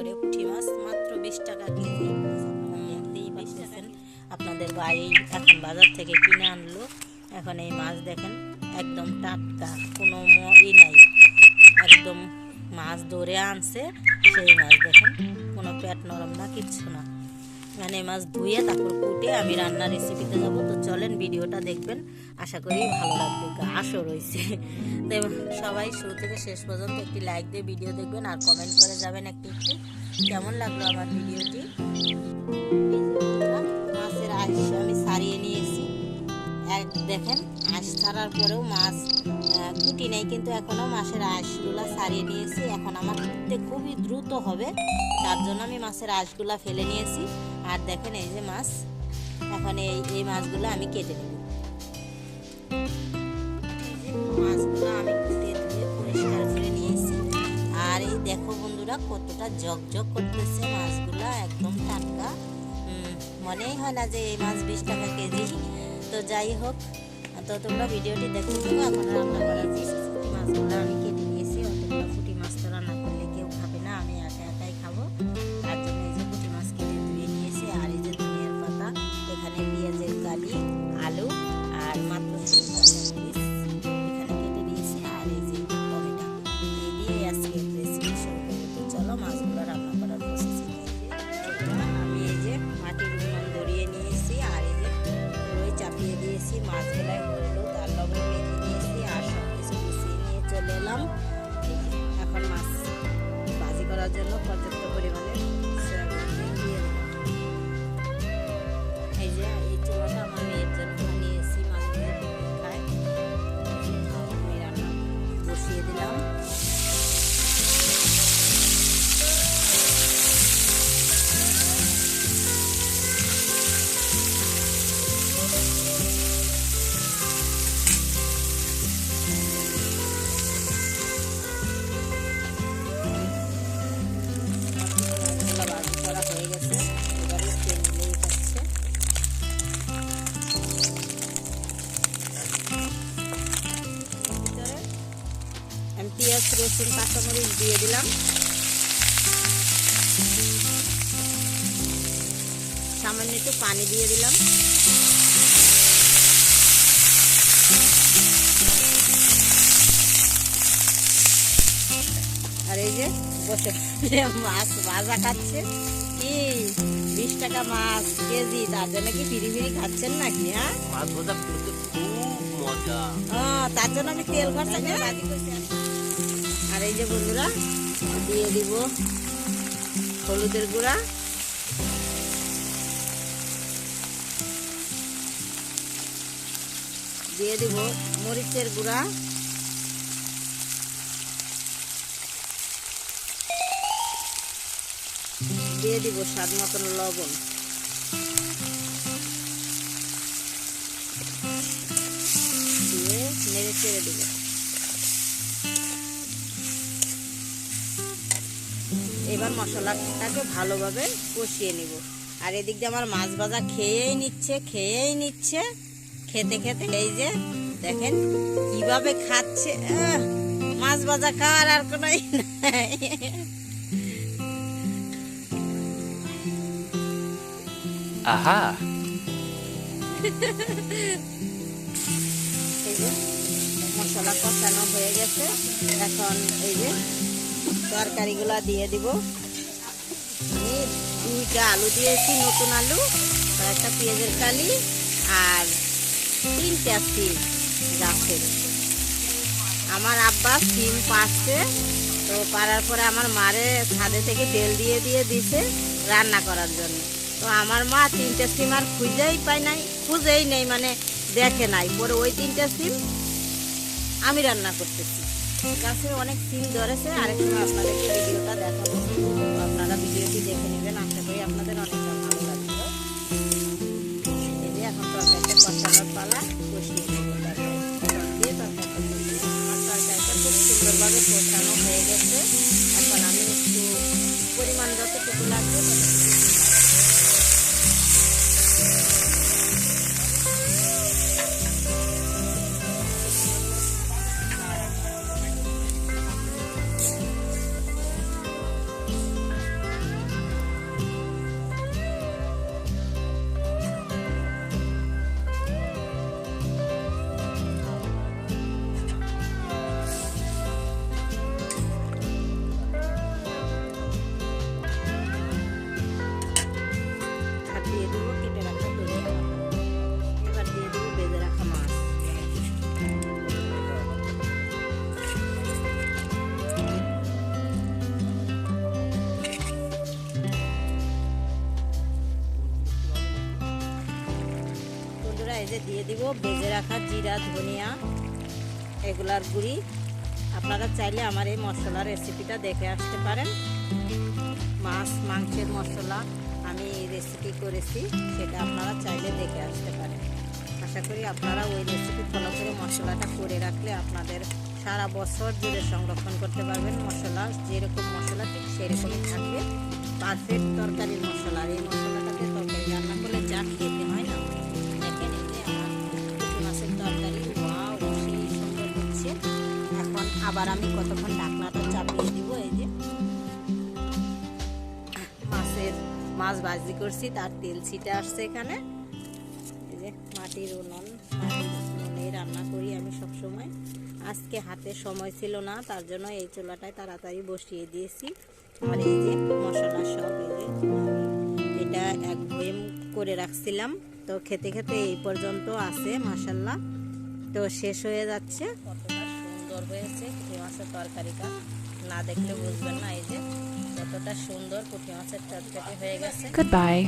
করে পুঁটি মাছ, মাত্র বিশ টাকা কেজি। পাচ্ছেন, আপনাদের বাড়ি এখন বাজার থেকে কিনে আনলো। এখন এই মাছ দেখেন, একদম টাটকা, কোনো ই নাই। একদম মাছ ধরে আনছে, সেই মাছ দেখেন, কোনো পেট নরম না, কিচ্ছু না। এই মাছ ধুয়ে তারপর কুটে আমি রান্নার রেসিপিতে যাব। তো চলেন ভিডিওটা দেখবেন। আশা করি ভালো লাগবে। ঘাসও রয়েছে। তো সবাই শুরু থেকে শেষ পর্যন্ত একটি লাইক দিয়ে ভিডিও দেখবেন আর কমেন্ট করে যাবেন একটু একটু। কেমন লাগল আমার ভিডিওটি মাছের আইস আমি সারিয়ে নিয়েছি। এক দেখেন, আঁশ ছাড়ার পরেও মাছ কুটি নেই, কিন্তু এখনও মাছের আঁশগুলা ছাড়িয়ে নিয়েছি। এখন আমার খুবই দ্রুত হবে। তার জন্য আমি মাছের আঁশগুলা ফেলে নিয়েছি। আর দেখেন এই যে মাছ। এখন এই এই মাছগুলো আমি কেটে নেব। মাছগুলো আমি কুটে ধুয়ে পরিষ্কার করে নিয়েছি। আর এই দেখো বন্ধুরা, কতটা জকজক করতেছে মাছগুলো, একদম টাটকা। মনেই হয় না যে এই মাছ বিশ টাকা কেজি। তো যাই হোক, তো তোমরা ভিডিওটি দেখতে থাকো, এখন রান্না করার মাছগুলো আমি করার জন্য পর্যাপ্ত পরিমাণে দিলাম। পেঁয়াজ রসুন কাঁচামরিচ দিয়ে দিলাম। সামান্য একটু পানি দিয়ে দিলাম। আর এই যে বসে মাছ ভাজা খাচ্ছে। কি বিশ টাকা মাছ কেজি তার জন্য কি ফিরি ফিরি খাচ্ছেন নাকি হ্যাঁ? মাছ ভাজা খুব মজা। ও, তার জন্য আমি তেল খরচা করে করছি। আর এই যে বন্ধুরা, দিয়ে দিব হলুদের গুঁড়া। দিয়ে দিব মরিচের গুঁড়া। দিয়ে দিব স্বাদ মতন লবণ। দিয়ে নেড়ে চেড়ে দিব। এবার মশলাটাকে ভালোভাবে কষিয়ে নিব। আর এদিক দিয়ে আমার মাছ ভাজা খেয়েই নিচ্ছে খেয়েই নিচ্ছে খেতে খেতে এই যে দেখেন কীভাবে খাচ্ছে। মাছ ভাজা খাওয়ার আর কোনো। আহা। এই যে মশলা কষানো হয়ে গেছে। এখন এই যে তরকারিগুলো দিয়ে দিব। দুইটা আলু দিয়েছি, নতুন আলু একটা পেঁয়াজের কালি আর তিনটা সিম গাছের আমার আব্বা সিম পাচ্ছে তো পারার পরে আমার মারে ছাদে থেকে তেল দিয়ে দিয়ে দিছে রান্না করার জন্য। তো আমার মা তিনটে সিম আর খুঁজেই পায় নাই, খুঁজেই নেই মানে দেখে নাই। পরে ওই তিনটে সিম আমি রান্না করতেছি। গাছে অনেক সিম ধরেছে আরেক সময় আপনাদেরকে ভিডিওটা দেখাবো। আপনারা ভিডিওটি দেখে নেবেন, আশা করি আপনাদের অনেকটা ভালো লাগবে। এখন তরকারিটা কষানোর পালা, কষিয়ে দিয়ে আমার তরকারিটা খুব সুন্দরভাবে কষানো হয়ে গেছে। এখন আমি একটু পরিমাণ যতটুকু লাগবে যে দিয়ে দিব বেজে রাখা জিরা, ধনিয়া, এগুলার গুঁড়ি। আপনারা চাইলে আমার এই মশলার রেসিপিটা দেখে আসতে পারেন। মাছ, মাংসের মশলা আমি রেসিপি করেছি, সেটা আপনারা চাইলে দেখে আসতে পারেন। আশা করি আপনারা ওই রেসিপি ফলো করে মশলাটা করে রাখলে আপনাদের সারা বছর জুড়ে সংরক্ষণ করতে পারবেন মশলা। যেরকম মশলা, ঠিক সেরকমই থাকবে। পারফেক্ট তরকারির মশলা। আর এই মশলাটাতে তরকারি রান্না করলে যা খেতে হয় না। এখন আবার আমি কতক্ষণ ঢাকনাটা চাপিয়ে দিব এই যে। মাছের মাছ ভাজি করছি, তার তেল ছিটে আসছে এখানে। এই যে মাটির উনুন, মাটির রান্না করি আমি সব সময় আজকে হাতে সময় ছিল না, তার জন্য এই চুলাটায় তাড়াতাড়ি বসিয়ে দিয়েছি। আর এই যে মশলা সব, এই এটা এক করে রাখছিলাম। তো খেতে খেতে এই পর্যন্ত আছে মাসাল্লাহ তো শেষ হয়ে যাচ্ছে। কতটা সুন্দর হয়েছে পুঁটি মাছের তরকারিটা। না দেখলে বুঝবেন না এই যে কতটা সুন্দর পুঁটি মাছের তরকারি হয়ে গেছে। Goodbye.